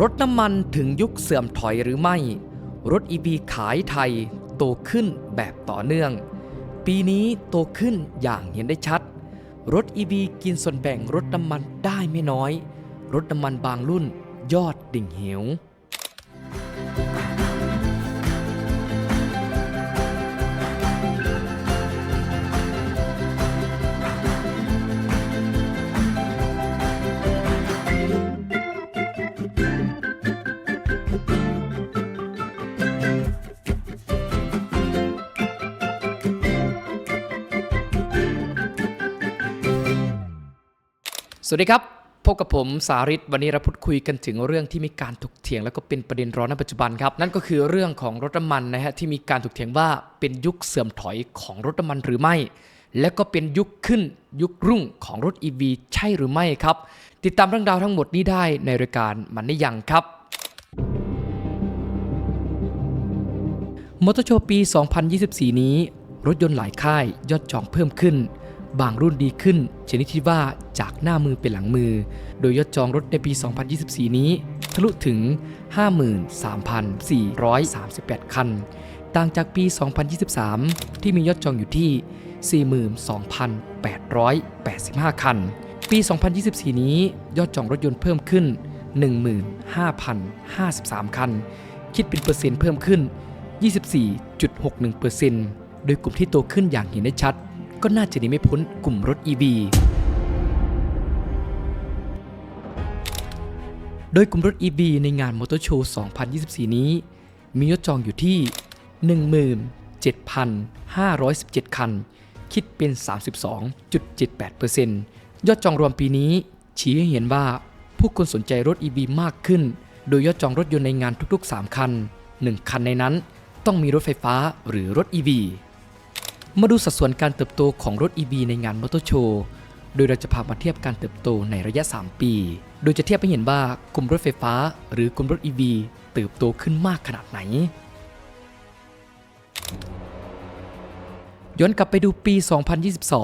รถน้ำมันถึงยุคเสื่อมถอยหรือไม่ รถ EV ขายไทยโตขึ้นแบบต่อเนื่อง ปีนี้โตขึ้นอย่างเห็นได้ชัด รถ EV กินส่วนแบ่งรถน้ำมันได้ไม่น้อย รถน้ำมันบางรุ่นยอดดิ่งเหว สวัสดีครับ พบกับผมสาริตวันนี้เราพูดคุยกันถึงเรื่องที่มีการถกเถียง แล้วก็เป็นประเด็นร้อนในปัจจุบันครับ นั่นก็คือเรื่องของรถน้ำมันนะฮะที่มีการถกเถียงว่าเป็นยุคเสื่อมถอยของรถน้ำมันหรือไม่ และก็เป็นยุคขึ้นยุครุ่งของรถ EV ใช่หรือไม่ครับ ติดตามเรื่องราวทั้งหมดนี้ได้ในรายการมันได้ยังครับมอเตอร์โชว์ปี 2024 นี้ รถยนต์หลายค่ายยอดจองเพิ่มขึ้น บางรุ่นดีขึ้น ชนิดที่ว่าจากหน้ามือเป็นหลังมือ โดยยอดจองรถในปี 2024 นี้ ทะลุถึง 53,438 คัน ต่างจากปี 2023 ที่มียอดจองอยู่ที่ 42,885 คัน ปี 2024 นี้ยอดจองรถยนต์เพิ่มขึ้น 15,053 คัน คิดเป็นเปอร์เซ็นต์เพิ่มขึ้น 24.61%โดยกลุ่มที่โตขึ้นอย่างเห็นได้ชัด ก็น่าจะหนีไม่พ้นกลุ่มรถ EV โดยกลุ่มรถ EV ในงานมอเตอร์โชว์ 2024 นี้ มียอดจองอยู่ที่ 17,517 คัน คิดเป็น 32.78%ยอดจองรวมปีนี้ ชี้ให้เห็นว่าผู้คนสนใจรถ EV มากขึ้น โดยยอดจองรถยนต์ในงานทุกๆ 3 คัน 1 คันในนั้นต้องมีรถไฟฟ้าหรือรถ EV มาดูสัดส่วนการเติบโตของรถ EV ในงานมอเตอร์โชว์ โดยเราจะพามาเทียบการเติบโตในระยะ 3 ปี โดยจะเทียบให้เห็นว่ากลุ่มรถไฟฟ้า หรือกลุ่มรถ EV เติบโตขึ้นมากขนาดไหน ย้อนกลับไปดูปี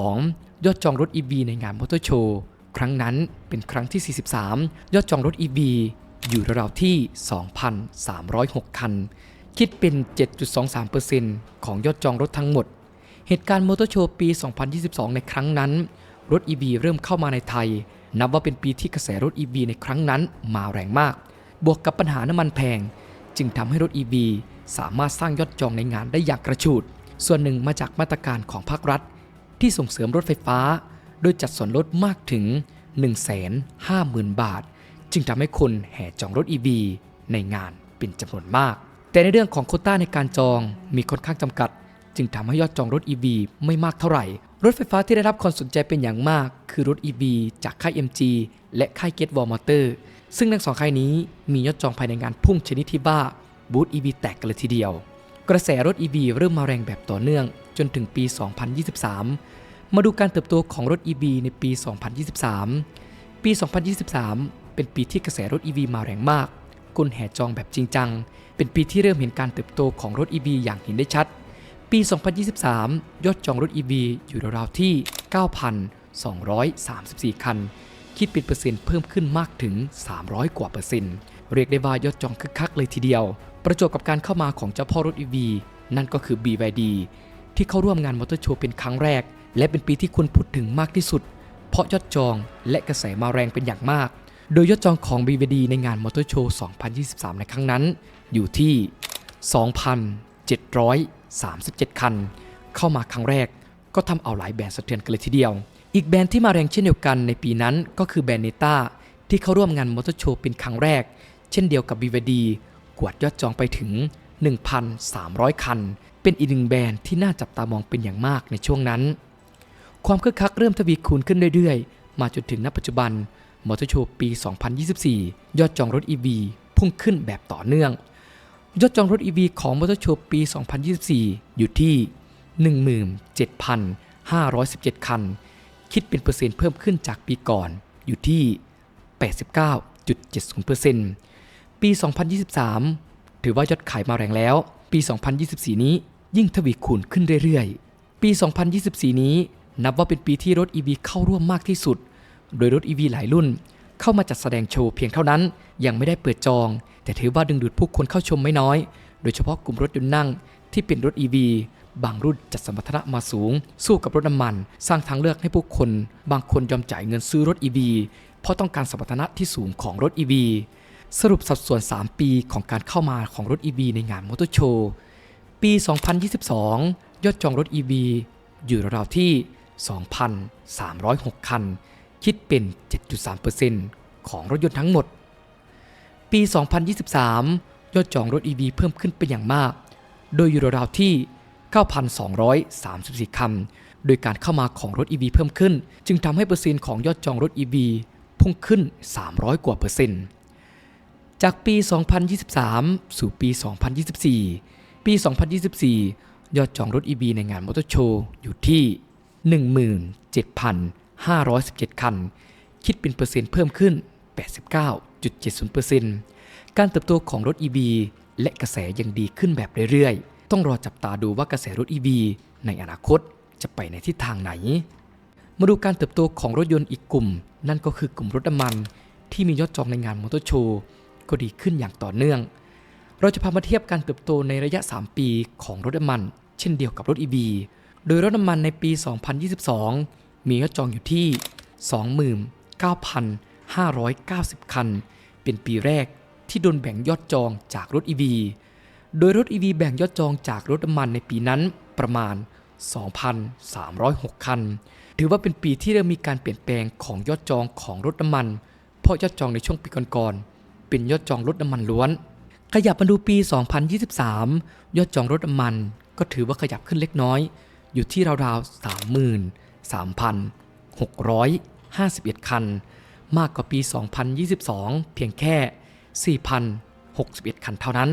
2022 ยอดจองรถ EV ในงานมอเตอร์โชว์ ครั้งนั้นเป็นครั้งที่ 43 ยอดจองรถ EV อยู่ราวๆที่ 2,306 คัน คิดเป็น 7.23%ของยอดจองรถทั้งหมด เหตุการณ์มอเตอร์โชว์ปี 2022 ในครั้งนั้น รถ EV เริ่มเข้ามาในไทย นับว่าเป็นปีที่กระแสรถ EV ในครั้งนั้นมาแรงมาก บวกกับปัญหาน้ำมันแพง จึงทำให้รถ EV สามารถสร้างยอดจองในงานได้อย่างกระชูด ส่วนหนึ่งมาจากมาตรการของภาครัฐ ที่ส่งเสริมรถไฟฟ้า โดยจัดส่วนลดมากถึง 150,000 บาท จึงทำให้คนแห่จองรถ EV ในงานเป็นจำนวนมาก แต่ในเรื่องของโคต้าในการจองมีค่อนข้างจำกัด จึงทำให้ยอดจองรถ EV ไม่มากเท่าไหร่ รถไฟฟ้าที่ได้รับความสนใจเป็นอย่างมาก คือรถ EV จากค่าย MG และค่าย Get Wall Motor ซึ่งทั้งสองค่ายนี้มียอดจองภายในงานพุ่งชนิดที่ว่าบูธ EV แตกกันเลยทีเดียว กระแสรถ EV เริ่มมาแรงแบบต่อเนื่อง จนถึงปี 2023 มาดูการเติบโตของรถ EV ในปี 2023 ปี 2023 เป็นปีที่กระแสรถ EV มาแรงมากคนแห่จองแบบจริงจัง เป็นปีที่เริ่มเห็นการเติบโตของรถ EV อย่างเห็นได้ชัด ปี 2023 ยอดจองรถ EV อยู่ราวๆที่ 9,234 คัน คิดเป็นเปอร์เซ็นต์เพิ่มขึ้นมากถึง 300 กว่าเปอร์เซ็นต์ เรียกได้ว่ายอดจองคึกคักเลยทีเดียว ประจวบกับการเข้ามาของเจ้าพ่อรถ EV นั่นก็คือ BYD ที่เข้าร่วมงานมอเตอร์โชว์เป็นครั้งแรก และเป็นปีที่คนพูดถึงมากที่สุด เพราะยอดจองและกระแสมาแรงเป็นอย่างมาก โดยยอดจองของ BYD ในงานมอเตอร์โชว์ 2023 ในครั้งนั้น อยู่ที่ 2,000 737 คัน เข้ามาครั้งแรกก็ทำเอาหลายแบรนด์สะเทือนกันเลยทีเดียว อีกแบรนด์ที่มาแรงเช่นเดียวกันในปีนั้นก็คือแบรนด์เนต้าที่เข้าร่วมงานมอเตอร์โชว์เป็นครั้งแรก เช่นเดียวกับ BYD กวดยอดจองไปถึง 1,300 คัน เป็นอีกหนึ่งแบรนด์ที่น่าจับตามองเป็นอย่างมากในช่วงนั้น ความคึกคักเริ่มทวีคูณขึ้นเรื่อยๆ มาจนถึงณปัจจุบันมอเตอร์โชว์ปี 2024 ยอดจองรถ EV พุ่งขึ้นแบบต่อเนื่อง ยอดจองรถ EV ของมอเตอร์โชว์ปี 2024 อยู่ที่ 17,517 คัน คิดเป็นเปอร์เซ็นต์เพิ่มขึ้นจากปีก่อน อยู่ที่ 89.70%ปี 2023 ถือว่ายอดขายมาแรงแล้ว ปี 2024 นี้ยิ่งทวีคูณขึ้นเรื่อยๆ ปี 2024 นี้นับว่าเป็นปีที่รถ EV เข้าร่วมมากที่สุด โดยรถ EV หลายรุ่น เข้ามาจัดแสดงโชว์เพียงเท่านั้น ยังไม่ได้เปิดจอง แต่ถือว่าดึงดูดผู้คนเข้าชมไม่น้อย โดยเฉพาะกลุ่มรถยนต์นั่งที่เป็นรถ EV บางรุ่นจัดสมรรถนะมาสูง สู้กับรถน้ำมัน สร้างทางเลือกให้ผู้คน บางคนยอมจ่ายเงินซื้อรถ EV เพราะต้องการสมรรถนะที่สูงของรถ EV สรุปสัดส่วน 3 ปีของการเข้ามาของรถ EV ในงานมอเตอร์โชว์ ปี 2022 ยอดจองรถ EV อยู่ราวๆที่ 2,306 คัน คิดเป็น 7.3%ของรถยนต์ทั้งหมด ปี 2023 ยอดจองรถ EV เพิ่มขึ้นเป็นอย่างมาก โดยอยู่ราวที่ 9,234 คัน โดยการเข้ามาของรถ EV เพิ่มขึ้น จึงทำให้เปอร์เซ็นต์ของยอดจองรถ EV พุ่งขึ้น 300 กว่าเปอร์เซ็นต์ จากปี 2023 สู่ปี 2024 ปี 2024 ยอดจองรถ EV ในงานมอเตอร์โชว์อยู่ที่ 517 คัน คิดเป็นเปอร์เซ็นต์เพิ่มขึ้น 89.70%การเติบโตของรถ EV และกระแสยังดีขึ้นแบบเรื่อยๆ ต้องรอจับตาดูว่ากระแสรถ EV ในอนาคตจะไปในทิศทางไหน มาดูการเติบโตของรถยนต์อีกกลุ่ม นั่นก็คือกลุ่มรถน้ำมัน ที่มียอดจองในงานมอเตอร์โชว์ก็ดีขึ้นอย่างต่อเนื่อง เราจะพามาเทียบการเติบโตในระยะ 3 ปีของรถน้ำมัน เช่นเดียวกับรถ EV โดยรถน้ำมันในปี 2022 มียอดจองอยู่ที่ 29,590 คัน เป็นปีแรกที่โดนแบ่งยอดจองจากรถ EV โดยรถ EV แบ่งยอดจองจากรถน้ำมันในปีนั้นประมาณ 2,306 คัน ถือว่าเป็นปีที่เริ่มมีการเปลี่ยนแปลงของยอดจองของรถน้ำมัน เพราะยอดจองในช่วงปีก่อนๆ เป็นยอดจองรถน้ำมันล้วน ขยับมาดูปี 2023 ยอดจองรถน้ำมัน ก็ถือว่าขยับขึ้นเล็กน้อย อยู่ที่ราวๆ 3,651 คัน มากกว่าปี 2022 เพียงแค่ 4,061 คันเท่านั้น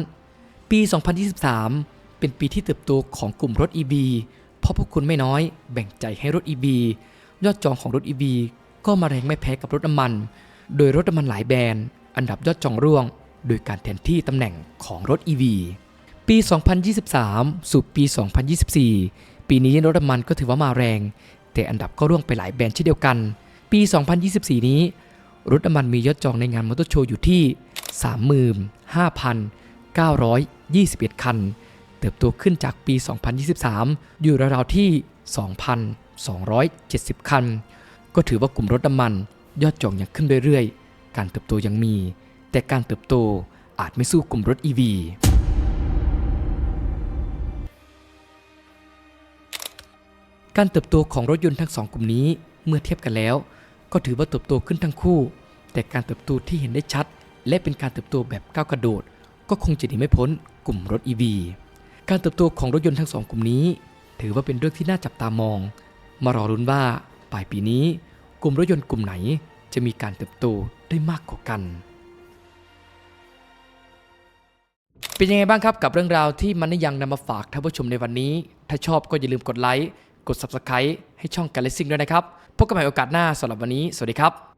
ปี 2023 เป็นปีที่เติบโตของกลุ่มรถ EV เพราะพวกคุณไม่น้อยแบ่งใจให้รถ EV ยอดจองของรถ EV ก็มาแรงไม่แพ้กับรถน้ำมัน โดยรถน้ำมันหลายแบรนด์ อันดับยอดจองร่วง โดยการแทนที่ตำแหน่งของรถ EV ปี 2023 สู่ปี 2024 ปีนี้รถน้ำมันก็ถือว่ามาแรง แต่อันดับก็ร่วงไปหลายแบรนด์เช่นเดียวกัน ปี 2024 นี้รถน้ำมันมียอดจองในงานมอเตอร์โชว์อยู่ที่ 35,921 คัน เติบโตขึ้นจากปี 2023 อยู่ราวๆที่ 2,270 คัน ก็ถือว่ากลุ่มรถน้ำมันยอดจองยังขึ้นเรื่อยๆ การเติบโตยังมี แต่การเติบโตอาจไม่สู้กลุ่มรถ EV การเติบโตของรถยนต์ทั้งสองกลุ่มนี้เมื่อเทียบกันแล้ว ก็ถือว่าเติบโตขึ้นทั้งคู่ แต่การเติบโตที่เห็นได้ชัด และเป็นการเติบโตแบบก้าวกระโดด ก็คงจะหนีไม่พ้นกลุ่มรถ EV การเติบโตของรถยนต์ทั้งสองกลุ่มนี้ ถือว่าเป็นเรื่องที่น่าจับตามอง มารอรุ้นว่าปลายปีนี้ กลุ่มรถยนต์กลุ่มไหนจะมีการเติบโตได้มากกว่ากันเป็นยังไงบ้างครับกับเรื่องราวที่มันได้ยังนำมาฝากท่านผู้ชมในวันนี้ ถ้าชอบก็อย่าลืมกดไลค์ กด Subscribe ให้ช่องการเลสซิ่งด้วยนะครับ พบกันใหม่โอกาสหน้าสำหรับวันนี้ สวัสดีครับ